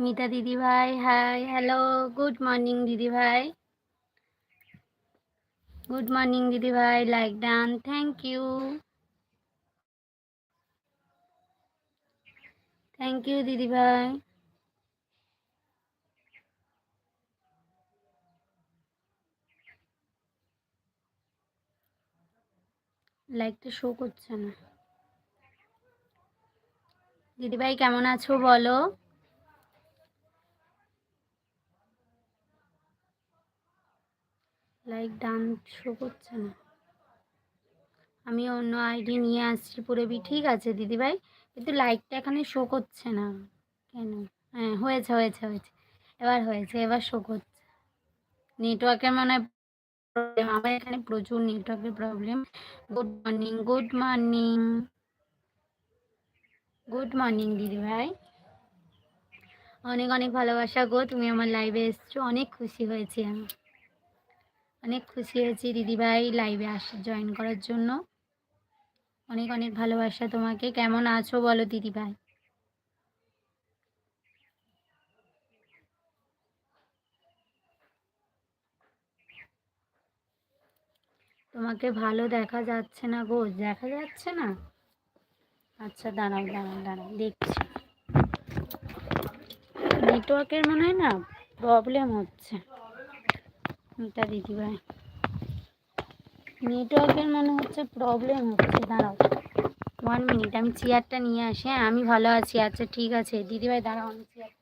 মিতা দিদি ভাই high hello good morning দিদি ভাই। গুড মর্নিং দিদি ভাই like done thank you thank you দিদি ভাই। লাইকটা শো করছে না। দিদিভাই কেমন আছো বলো? লাইক ডান শো করছে না। আমি অন্য আইডি নিয়ে আসছি পুরবি। ঠিক আছে, দিদিভাই। কিন্তু লাইকটা এখানে শো করছে না। কেন? হ্যাঁ হয়েছে হয়েছে হয়েছে। এবার হয়েছে, এবার শো করছে। নেটওয়ার্কের মানে প্রবলেম আমার এখানে প্রচুর নেটওয়ার্কের problem good morning good morning good morning দিদিভাই। অনেক অনেক ভালোবাসা গো। তুমি আমার লাইভে এসছো। অনেক খুশি হয়েছি আমি। অনেক খুশি হয়েছি দিদিভাই লাইভে আসা জয়েন করার জন্য। অনেক অনেক ভালোবাসা তোমাকে। কেমন আছো বলো দিদিভাই? তোমাকে ভালো দেখা যাচ্ছে না গো? দেখা যাচ্ছে না? আচ্ছা দাঁড়াও দাঁড়াও দাঁড়াও, দেখছি। নেটওয়ার্কের মনে হয় না প্রবলেম হচ্ছে। এটা দিদিভাই নেটওয়ার্কের মনে হচ্ছে প্রবলেম হচ্ছে, দাঁড়াও। ওয়ান মিনিট আমি চেয়ারটা নিয়ে আসি হ্যাঁ আমি ভালো আছি আচ্ছা ঠিক আছে। দিদিভাই দাঁড়াও, আমি চেয়ার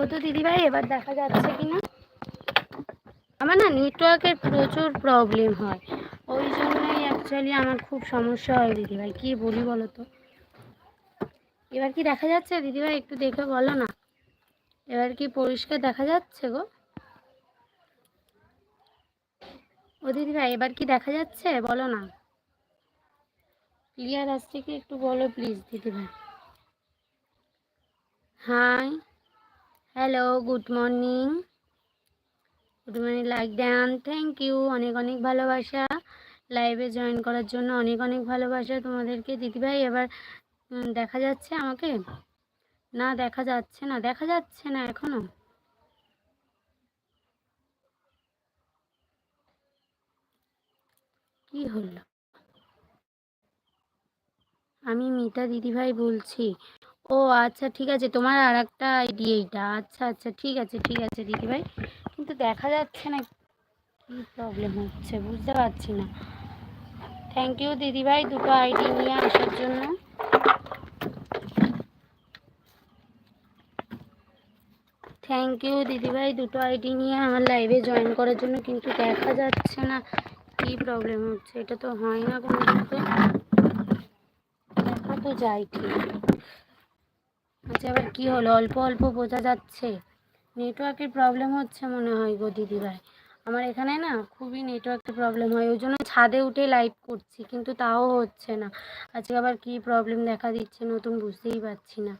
দেখো তো দিদিভাই, এবার দেখা যাচ্ছে কি না আমার না নেটওয়ার্কের প্রচুর প্রবলেম হয়। ওই জন্যই অ্যাকচুয়ালি আমার খুব সমস্যা হয় দিদিভাই। কী বলি বলো তো? এবার কি দেখা যাচ্ছে? দিদিভাই, একটু দেখে বলো না। এবার কি পরিষ্কার দেখা যাচ্ছে গো? ও দিদিভাই, এবার কি দেখা যাচ্ছে? বলো না। ক্লিয়ার আসছে কি? একটু বলো প্লিজ দিদিভাই। Hi hello good morning good morning like then thank you অনেক অনেক ভালোবাসা লাইভে জয়েন করার জন্য। অনেক অনেক ভালোবাসা তোমাদেরকে। দিদিভাই, এবার দেখা যাচ্ছে আমাকে? না, দেখা যাচ্ছে না। দেখা যাচ্ছে না এখনও। কি হলো? আমি মিতা দিদিভাই বলছি। ও আচ্ছা ঠিক আছে। তোমার আর একটা আইডি এইটা। আচ্ছা আচ্ছা ঠিক আছে ঠিক আছে দিদিভাই। কিন্তু দেখা যাচ্ছে না কী প্রবলেম হচ্ছে, বুঝতে পারছি না। থ্যাংক ইউ দিদিভাই দুটো আইডি নিয়ে আসার জন্য। থ্যাংক ইউ দিদিভাই দুটো আইডি নিয়ে আমার লাইভে জয়েন করার জন্য, কিন্তু দেখা যাচ্ছে না কী প্রবলেম হচ্ছে। এটা তো হয় না কোনো দেখা তো যায় ঠিক আচ্ছা এবার কী হলো? অল্প অল্প বোঝা যাচ্ছে। নেটওয়ার্কের প্রবলেম হচ্ছে মনে হয় গো দিদিভাই আমার এখানে না খুবই নেটওয়ার্কের প্রবলেম হয়, ওই জন্য ছাদে উঠে লাইভ করছি, কিন্তু তাও হচ্ছে না। আজকে আবার কী প্রবলেম দেখা দিচ্ছে নতুন বুঝতেই পারছি না।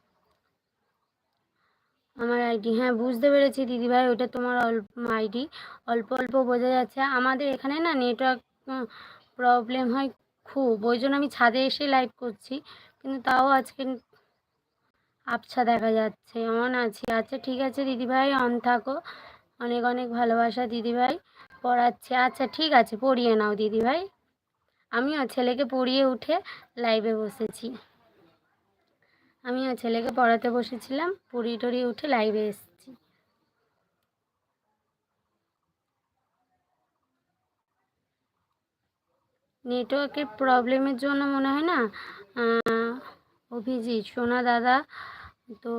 আমার আইডি হ্যাঁ বুঝতে পেরেছি দিদিভাই ওটা তোমার অল্প আইডি অল্প অল্প বোঝা যাচ্ছে। আমাদের এখানে না নেটওয়ার্ক প্রবলেম হয় খুব, ওই জন্য আমি ছাদে এসে লাইভ করছি, কিন্তু তাও আজকে আবছা দেখা যাচ্ছে। অন আছি। আচ্ছা ঠিক আছে দিদিভাই, অন থাকো। অনেক অনেক ভালোবাসা দিদিভাই পড়াচ্ছে। আচ্ছা ঠিক আছে, পড়িয়ে নাও দিদিভাই। আমিও ছেলেকে পড়িয়ে উঠে লাইভে বসেছি। আমিও ছেলেকে পড়াতে বসেছিলাম, পড়িয়ে টড়িয়ে উঠে লাইভে এসেছি। নেটওয়ার্কের প্রবলেমের জন্য মনে হয় না অভিজিৎ, সোনা দাদা তো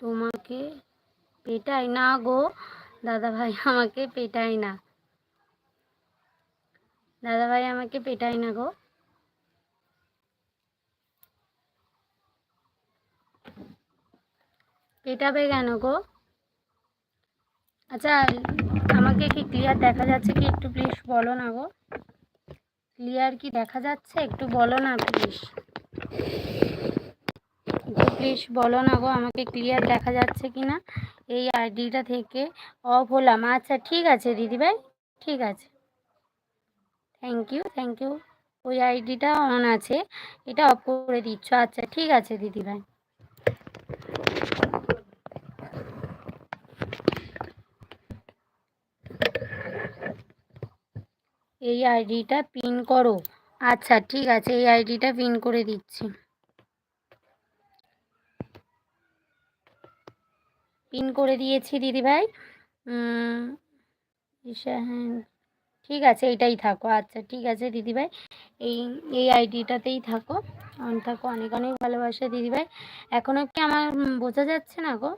তোমাকে পেটাই না গো দাদা ভাই আমাকে পেটাই না। দাদাভাই আমাকে পেটাই না গো। পেটাবে কেন গো? আচ্ছা আমাকে কি ক্লিয়ার দেখা যাচ্ছে কি একটু প্লিজ বলো না গো? ক্লিয়ার কি দেখা যাচ্ছে? একটু বলো না প্লিজ প্লিজ বলো না গো, আমাকে ক্লিয়ার দেখা যাচ্ছে কি না এই আইডিটা থেকে অফ হলাম। আচ্ছা ঠিক আছে দিদিভাই ঠিক আছে। থ্যাংক ইউ থ্যাংক ইউ ওই আইডিটা অন আছে। এটা অফ করে দিচ্ছ। আচ্ছা ঠিক আছে দিদিভাই এই আইডিটা পিন করো। আচ্ছা ঠিক আছে। এই আইডিটা পিন করে দিচ্ছি। পিন করে দিয়েছি, দিদিভাই। হ্যাঁ ঠিক আছে এটাই থাকো। আচ্ছা ঠিক আছে, দিদিভাই। এই এই আইডিটাতেই থাকো। অন থাকো, অনেক অনেক ভালোবাসা, দিদিভাই। এখনও কি আমার বোঝা যাচ্ছে না গো?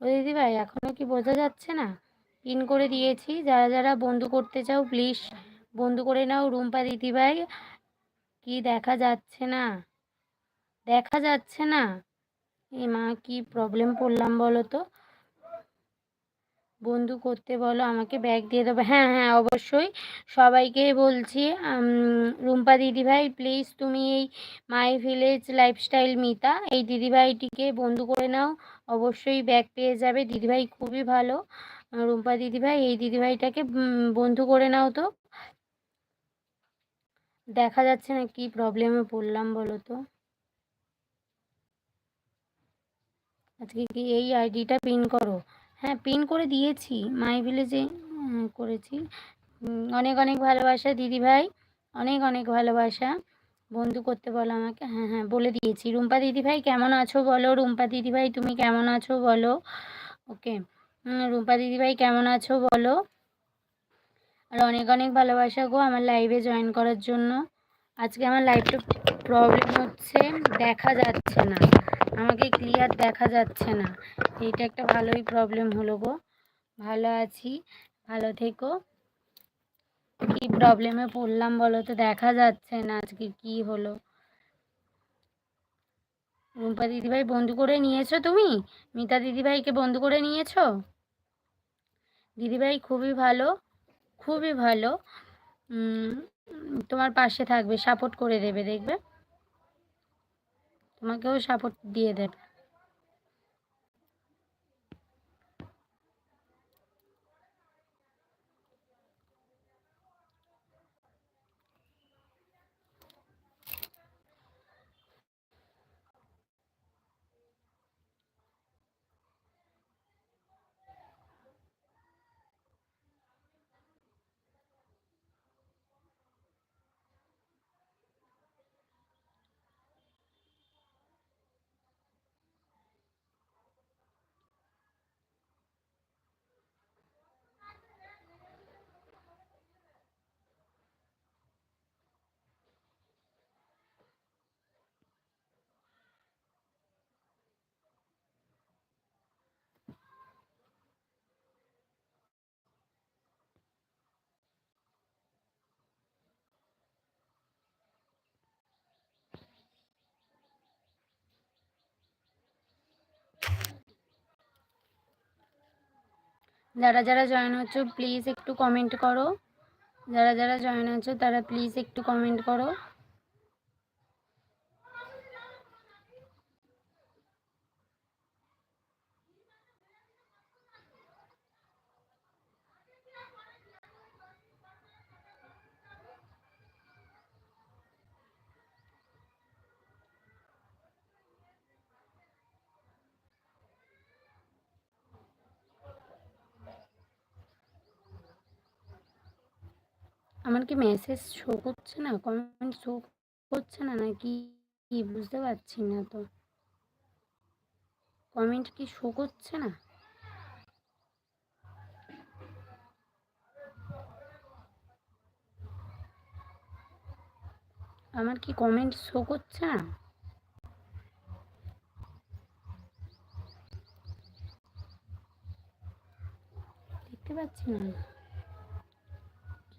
ও দিদিভাই এখনও কি বোঝা যাচ্ছে না? পিন করে দিয়েছি। যারা যারা বন্ধু করতে চাও, প্লিজ বন্ধু করে নাও রুম্পা দিদিভাই। কি দেখা যাচ্ছে না? দেখা যাচ্ছে না? এ মা, কি প্রবলেম পড়লাম বলো তো বন্ধু করতে বলো, আমাকে ব্যাগ দিয়ে দেবো। হ্যাঁ হ্যাঁ অবশ্যই। সবাইকে বলছি রুম্পা দিদিভাই প্লিজ তুমি এই মাই ভিলেজ লাইফস্টাইল মিতা, এই দিদিভাইটিকে বন্ধু করে নাও। অবশ্যই ব্যাগ পেয়ে যাবে। দিদিভাই খুবই ভালো। রুম্পা দিদিভাই, এই দিদিভাইটাকে বন্ধু করে নাও তো। দেখা যাচ্ছে না কি প্রবলেমে পড়লাম বলো তো আজকে কি এই আইডিটা পিন করো? হ্যাঁ পিন করে দিয়েছি। মাই ভিলেজে করেছি। অনেক অনেক ভালোবাসা দিদিভাই অনেক অনেক ভালোবাসা। বন্ধু করতে বলো আমাকে। হ্যাঁ হ্যাঁ বলে দিয়েছি। রুম্পা দিদিভাই কেমন আছো বলো? রুম্পা দিদিভাই তুমি কেমন আছো বলো? ওকে। রুম্পা দিদিভাই কেমন আছো বলো? আর অনেক অনেক ভালোবাসা গো আমার লাইভে জয়েন করার জন্য। আজকে আমার লাইভটা প্রবলেম হচ্ছে, দেখা যাচ্ছে না। আমাকে ক্লিয়ার দেখা যাচ্ছে না। এইটা একটা ভালোই প্রবলেম হলো গো। ভালো আছি, ভালো থেকো। কি প্রবলেমে পড়লাম বলো তো? দেখা যাচ্ছে না আজকে কি হলো? রুম্পা দিদিভাই বন্ধু করে নিয়েছো তুমি? মিতা দিদিভাইকে বন্ধু করে নিয়েছো? দিদিভাই খুবই ভালো খুবই ভালো। তোমার পাশে থাকবে সাপোর্ট করে দেবে, দেখবে? তোমাকেও সাপোর্ট দিয়ে দেবে। যারা যারা জয়েন হচ্ছ প্লিজ একটু কমেন্ট করো। যারা যারা জয়েন হচ্ছ, তারা প্লিজ একটু কমেন্ট করো। আমার কি মেসেজ শো করছে না? কমেন্ট শো করছে না নাকি? কি বুঝতে পারছি না তো। কমেন্ট কি শো করছে না? আমার কি কমেন্ট শো করছে না? দেখতে পাচ্ছি না।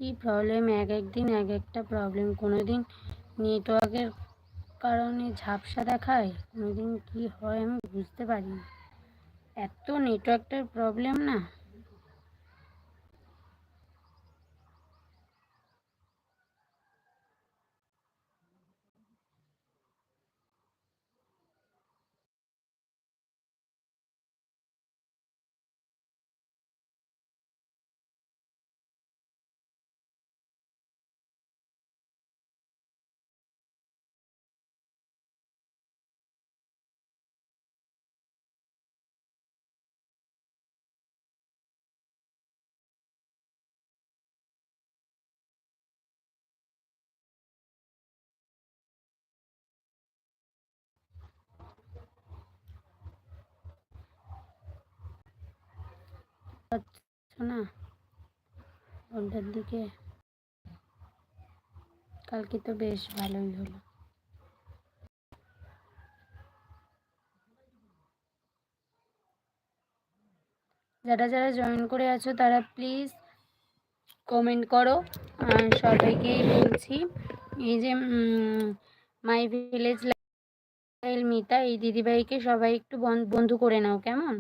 কি প্রবলেম এক এক দিন এক একটা প্রবলেম কোনো দিন নেটওয়ার্কের কারণে ঝাপসা দেখায় কোনো দিন কী হয় আমি বুঝতে পারি এত নেটওয়ার্কটার প্রবলেম না। না ওটার দিকে। কালকে তো বেশ ভালোই হলো। যারা যারা জয়েন করে আছো, তারা প্লিজ কমেন্ট করো। আর সবাইকেই বলছি, এই যে মাই ভিলেজ মিতা, এই দিদিভাইকে সবাই একটু বন্ধু করে নাও, কেমন?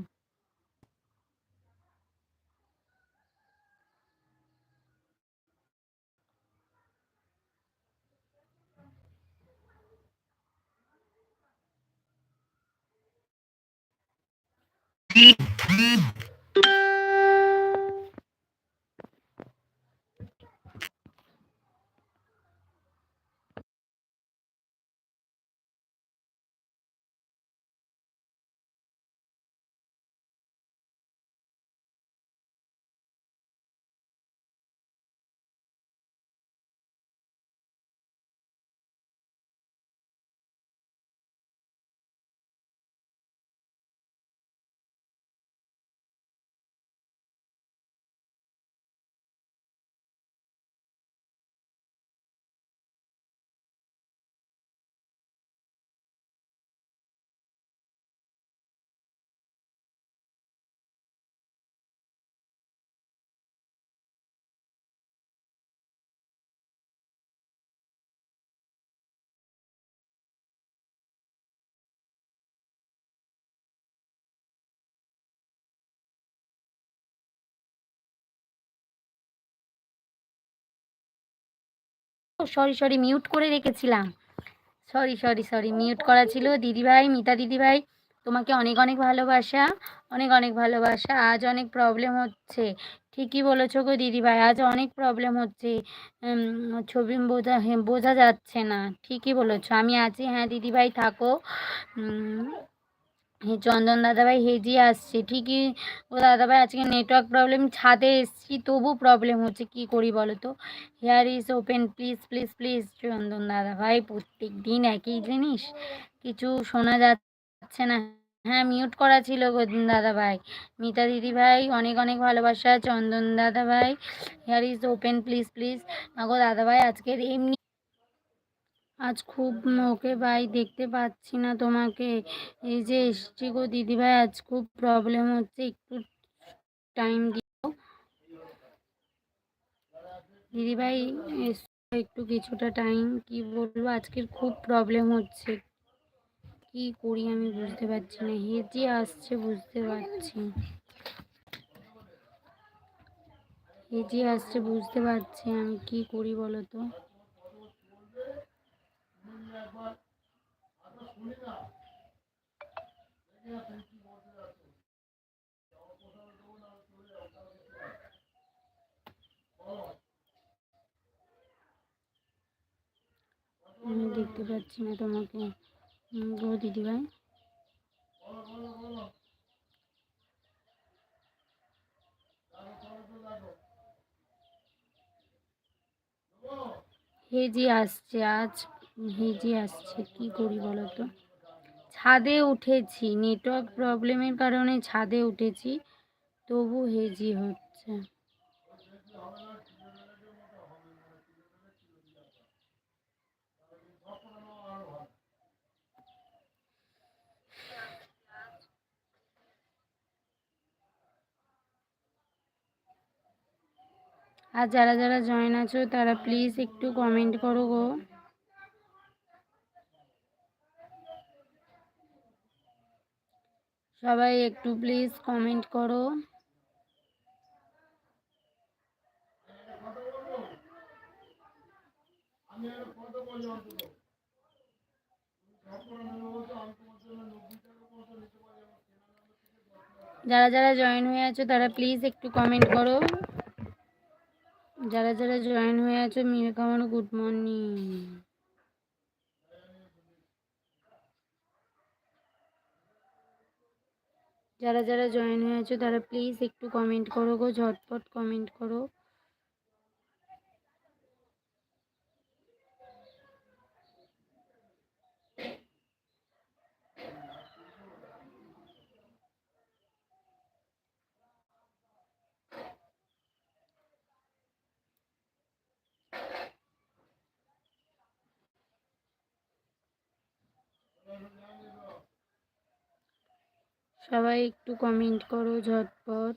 Beep, beep. Sorry sorry mute করে রেখেছিলাম। সরি সরি সরি মিউট করা ছিল। দিদিভাই, মিতা দিদিভাই, তোমাকে অনেক অনেক ভালোবাসা, অনেক অনেক ভালোবাসা। আজ অনেক প্রবলেম হচ্ছে। ঠিকই বলেছ গো দিদিভাই, আজ অনেক প্রবলেম হচ্ছে। ছবি বোঝা বোঝা যাচ্ছে না। ঠিকই বলেছ। আমি আছি। হ্যাঁ দিদিভাই, থাকো। চন্দন দাদাভাই হেজিয়ে আসছে। ঠিকই ও দাদাভাই, আজকে নেটওয়ার্ক প্রবলেম ছাদে এসছি, তবু প্রবলেম হচ্ছে। কি করি বলো তো? Here is open please please please Chandan দাদাভাই প্রত্যেক দিন একই জিনিস। কিছু শোনা যাচ্ছে না। হ্যাঁ মিউট করা ছিল দাদাভাই। মিতা দিদি ভাই অনেক অনেক ভালোবাসা। চন্দন দাদাভাই here is open please please go দাদাভাই, আজকের এমনি আজ খুব ওকে ভাই দেখতে পাচ্ছি না তোমাকে। এই যে এসছি গো দিদিভাই, আজ খুব প্রবলেম হচ্ছে, একটু টাইম দিও। দিদিভাই একটু কিছুটা টাইম কি বলব, আজকের খুব প্রবলেম হচ্ছে। কি করি আমি বুঝতে পারছি না হেজি আসছে বুঝতে পারছি। হেজি আসছে বুঝতে পারছি আমি, কি করি বলো তো? আমি দেখতে পাচ্ছি না তোমাকে। গো দিদিভাই। হেজি আসছে আজ। হেজি আসছে, কি করি বলো তো? ছাদে উঠেছি নেটওয়ার্ক প্রবলেমের কারণে ছাদে উঠেছি, তবু হেজি হচ্ছে। আর যারা যারা জয়েন আছো, তারা প্লিজ একটু কমেন্ট করো গো। সবাই একটু প্লিজ কমেন্ট করো। যারা যারা জয়েন হয়ে আছো, তারা প্লিজ একটু কমেন্ট করো। যারা যারা জয়েন হয়ে আছো মিমি কামন গুড মর্নিং যারা যারা জয়েন হয়ে আছো তারা প্লিজ একটু কমেন্ট করো গো ঝটপট কমেন্ট করো। সবাই একটু কমেন্ট করো ঝটপট।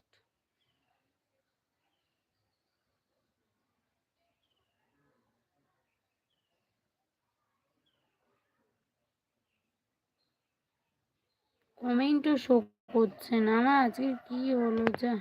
কমেন্টও শো করছে না আমার আজকে কি হলো যা?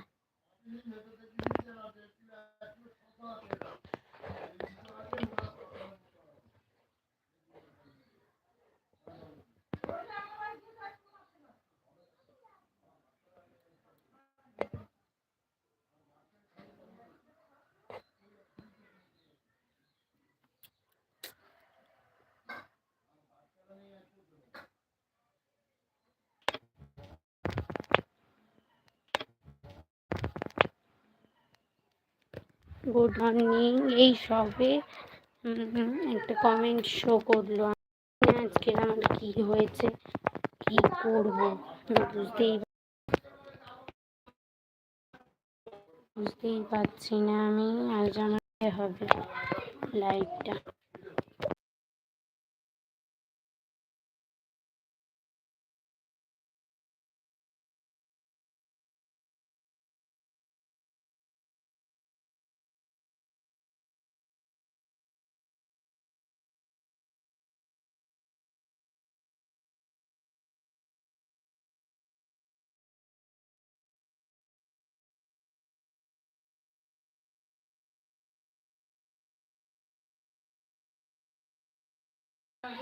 Good morning. এই সবে একটা কমেন্ট শো করল। আজকে আমার কি হয়েছে, কি করব, বুঝতেই বুঝতেই পারছি না আমি। আজ আমার হবে লাইভটা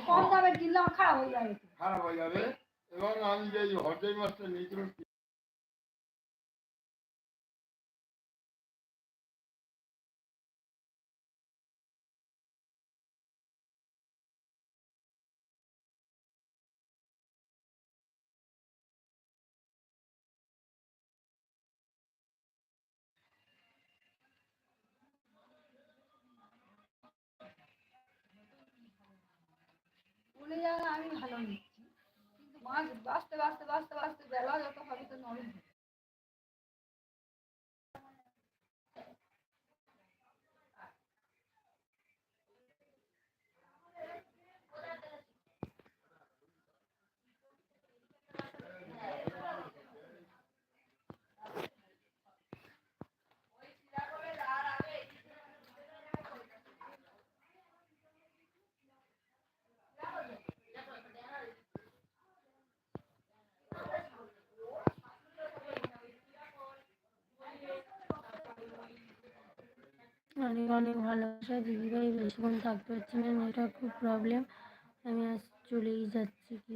কম দামে কিনলে আমার খারাপ হয়ে যাবে। খারাপ হয়ে যাবে। এবং আমি যে হোটেল মাছটা নিয়েছিলাম অনেক অনেক ভালোবাসা দিদিভাই বেশিক্ষণ থাকতে পারছি না এটা খুব প্রবলেম আমি আজ চলেই যাচ্ছি, কি